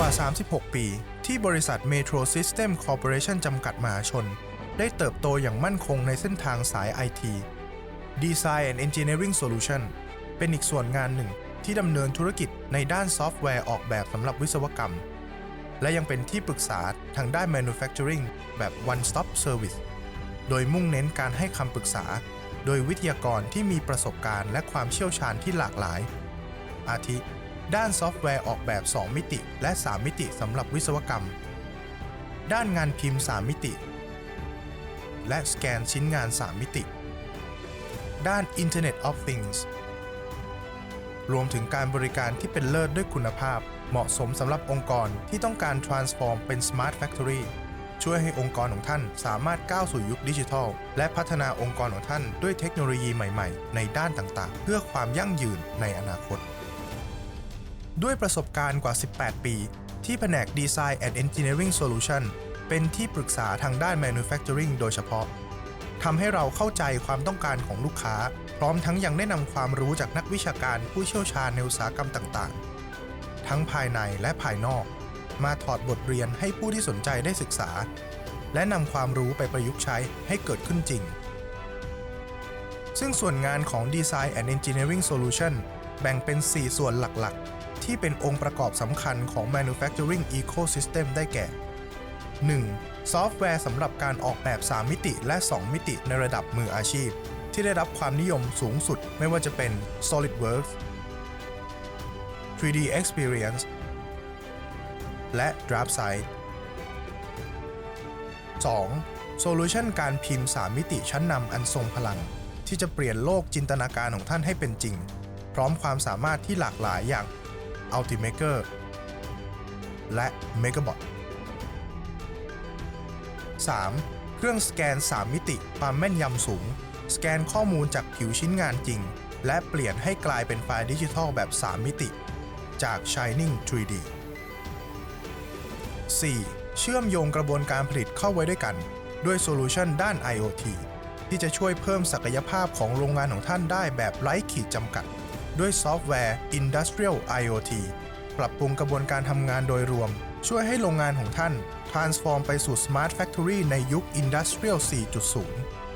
กว่า 36 ปี ที่บริษัท Metro System Corporation จำกัดมหาชน ได้เติบโตอย่างมั่นคงในเส้นทางสาย IT Design and Engineering Solution เป็นอีกส่วนงานหนึ่งที่ดำเนินธุรกิจในด้านซอฟต์แวร์ออกแบบสำหรับวิศวกรรม และยังเป็นที่ปรึกษาทางด้าน Manufacturing แบบ One Stop Service โดยมุ่งเน้นการให้คำปรึกษา โดยวิทยากรที่มีประสบการณ์และความเชี่ยวชาญที่หลากหลาย อาทิ ด้านซอฟต์แวร์ออกแบบ 2 มิติและ 3 มิติสำหรับวิศวกรรม ด้านงานพิมพ์ 3 มิติ และสแกนชิ้นงาน 3 มิติ ด้าน Internet of Things รวมถึงการบริการที่เป็นเลิศด้วยคุณภาพ เหมาะสมสำหรับองค์กรที่ต้องการ transform เป็น smart factory ช่วยให้องค์กรของท่านสามารถก้าวสู่ยุคดิจิทัล และพัฒนาองค์กรของท่านด้วยเทคโนโลยีใหม่ ๆ ในด้านต่างๆ เพื่อความยั่งยืนในอนาคต ด้วยประสบการณ์กว่า 18 ปี ที่แผนก Design and Engineering Solution เป็นที่ปรึกษาทางด้าน Manufacturing โดยเฉพาะทำให้เราเข้าใจความต้องการของลูกค้า พร้อมทั้งยังได้นำความรู้จากนักวิชาการผู้เชี่ยวชาญในอุตสาหกรรมต่างๆ ทั้งภายในและภายนอก มาถอดบทเรียนให้ผู้ที่สนใจได้ศึกษา และนำความรู้ไปประยุกต์ใช้ให้เกิดขึ้นจริง ซึ่งส่วนงานของ Design and Engineering Solution แบ่งเป็น 4 ส่วนหลักๆ ที่เป็นองค์ประกอบสำคัญของ Manufacturing Ecosystem ได้แก่ 1. ซอฟต์แวร์สำหรับการออกแบบ 3 มิติและ 2 มิติในระดับมืออาชีพ ที่ได้รับความนิยมสูงสุดไม่ว่าจะเป็น SolidWorks 3D Experience และ DraftSight 2. โซลูชันการพิมพ์ 3 มิติชั้นนำอันทรงพลัง ที่จะเปลี่ยนโลกจินตนาการของท่านให้เป็นจริง พร้อมความสามารถที่หลากหลายอย่าง Ultimaker และ Megabot 3. เครื่องสแกน 3 มิติความแม่นยำสูง สแกนข้อมูลจากผิวชิ้นงานจริง และเปลี่ยนให้กลายเป็นไฟล์ดิจิทัลแบบ 3 มิติ จาก Shining 3D 4. เชื่อมโยงกระบวนการผลิตเข้าไว้ด้วยกัน ด้วยโซลูชันด้าน IoT ที่จะช่วยเพิ่มศักยภาพของโรงงานของท่านได้แบบไร้ขีดจำกัด ด้วยซอฟต์แวร์ Industrial IoT ปรับปรุงกระบวนการทำงานโดยรวม ช่วยให้โรงงานของท่าน transform ไปสู่ Smart Factory ในยุค Industrial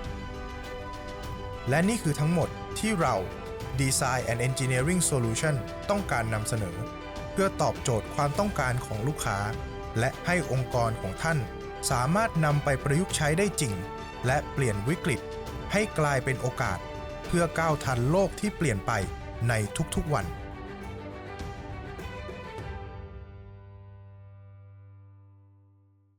4.0 และนี่คือทั้งหมดที่เรา Design and Engineering Solution ต้องการนำเสนอ เพื่อตอบโจทย์ความต้องการของลูกค้า และให้องค์กรของท่าน สามารถนำไปประยุกต์ใช้ได้จริง และเปลี่ยนวิกฤต ให้กลายเป็นโอกาส เพื่อก้าวทันโลกที่เปลี่ยนไป ในทุกๆวัน